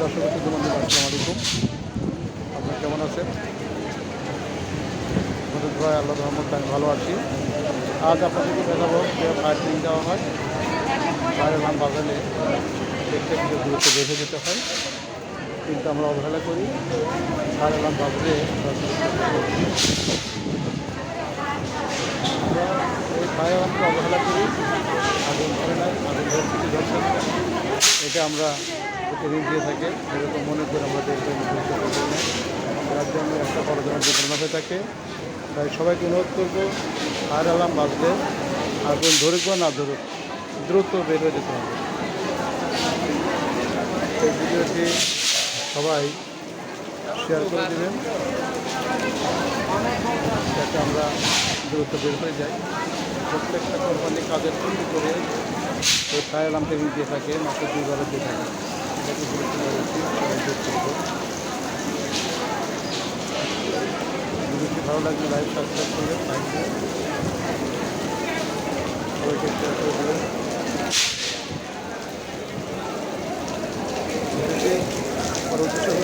দর্শক বন্ধু আসসালামু আলাইকুম। আপনারা কেমন আছেন? আমাদের ভাই, আল্লাহ রহমত, আমি ভালো আছি। আজ আপনাদেরকে দেখাবো যে ফায়ার ট্রেন দেওয়া হয়। ফায়ার নাম বাজালে দেখতে দূরত্ব বেঁধে যেতে হয়। কিন্তু আমরা অবহেলা করি। ফায়ার অ্যালার্ম বাজলে আমরা অবহেলা করি। আগুন ধরে নাই, আগুন ধরে না। এটা আমরা ঋণ দিয়ে থাকে, এরকম মনে করে আমরা যার জন্য একটা বড় ধরনের হয়ে থাকে। তাই সবাইকে অনুরোধ করব, ফায়ার অ্যালার্ম বাজলে আগুন ধরুক বা না ধরুক, দ্রুত বের হয়ে যেতে হবে। এই ভিডিওটি সবাই শেয়ার করে দেবেন, যাতে আমরা দ্রুত বের হয়ে যাই। প্রত্যেকটা কোম্পানি কাজের শুরু করে এই ফায়ার অ্যালার্ম ট্রেনিং দিয়ে থাকে, মাত্র দুইবারে দিয়ে থাকে। ভিডিওটি ভালো লাগলে লাইভ সাবস্ক্রাইব করবেন লাইক সবাইকে শেয়ার করে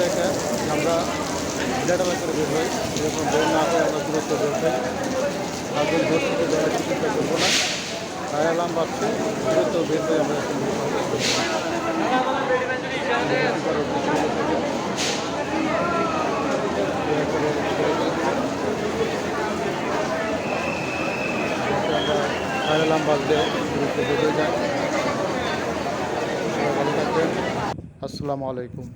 এটা আমরা ভিড়াটালা করে বের হই যেরকম বের না করে আমরা দূরত্ব বের হই আগুন দূর থেকে দেওয়ার চিন্তা করব না ফায়ার অ্যালার্ম বাজছে দূরত্ব বের হয়ে আমরা এখন বের হব। ভিডিওটি করার উদ্দেশ্য হলো এটা। দয়া করে share করে দিবেন। যাতে আমরা থাকবেন আসসালামু আলাইকুম।